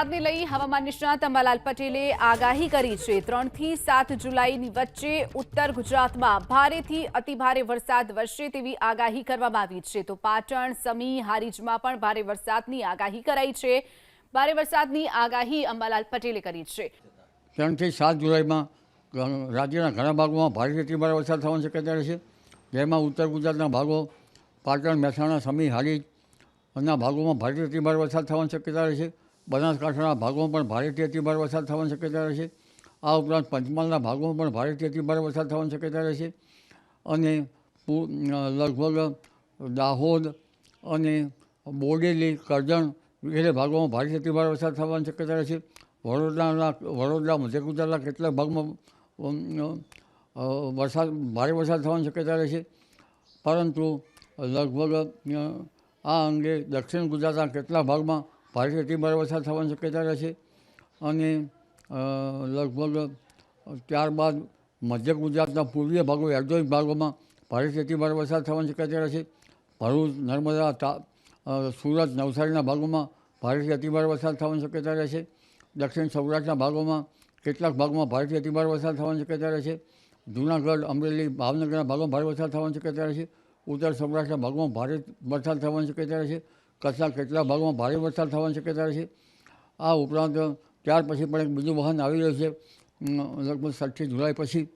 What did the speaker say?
વરસાદને લઈ હવામાન નિષ્ણાત અંબાલાલ પટેલે આગાહી કરી છે. ત્રણથી સાત જુલાઈની વચ્ચે ઉત્તર ગુજરાતમાં ભારેથી અતિભારે વરસાદ વરસે તેવી આગાહી કરવામાં આવી છે. તો પાટણ, સમી, હારીજમાં પણ ભારે વરસાદની આગાહી કરાઈ છે. ભારે વરસાદની આગાહી અંબાલાલ પટેલે કરી છે. ત્રણથી સાત જુલાઈમાં રાજ્યના ઘણા ભાગોમાં ભારે અતિભારે વરસાદ થવાની શક્યતા રહેશે જેમાં ઉત્તર ગુજરાતના ભાગો, પાટણ, મહેસાણા, સમી, હારીજ ના ભાગોમાં ભારે અતિભારે વરસાદ થવાની શક્યતા રહેશે બનાસકાંઠાના ભાગોમાં પણ ભારેથી અતિભારે વરસાદ થવાની શક્યતા રહેશે આ ઉપરાંત પંચમહાલના ભાગોમાં પણ ભારેથી અતિભારે વરસાદ થવાની શક્યતા રહેશે અને લગભગ દાહોદ અને બોડેલી, કરજણ વગેરે ભાગોમાં ભારે અતિભારે વરસાદ થવાની શક્યતા રહેશે વડોદરાના, વડોદરા મધ્ય ગુજરાતના કેટલાક ભાગમાં વરસાદ, ભારે વરસાદ થવાની શક્યતા રહેશે પરંતુ લગભગ આ અંગે દક્ષિણ ગુજરાતના કેટલાક ભાગમાં ભારે અતિભારે વરસાદ થવાની શક્યતા રહેશે અને લગભગ ત્યારબાદ મધ્ય ગુજરાતના પૂર્વીય ભાગો એક્ઝોટિક ભાગોમાં ભારે અતિભારે વરસાદ થવાની શક્યતા રહેશે. ભરૂચ, નર્મદા સુરત, નવસારીના ભાગોમાં ભારેથી અતિભારે વરસાદ થવાની શક્યતા રહેશે. દક્ષિણ સૌરાષ્ટ્રના ભાગોમાં કેટલાક ભાગોમાં ભારેથી અતિભારે વરસાદ થવાની શક્યતા રહેશે. જૂનાગઢ, અમરેલી, ભાવનગરના ભાગોમાં ભારે વરસાદ થવાની શક્યતા રહેશે. ઉત્તર સૌરાષ્ટ્રના ભાગોમાં ભારે વરસાદ થવાની શક્યતા રહેશે. કચ્છના કેટલા ભાગોમાં ભારે વરસાદ થવાની શક્યતા રહેશે આ ઉપરાંત ત્યાર પછી પણ એક બીજું વાહન આવી રહ્યું છે લગભગ સાતથી જુલાઈ પછી.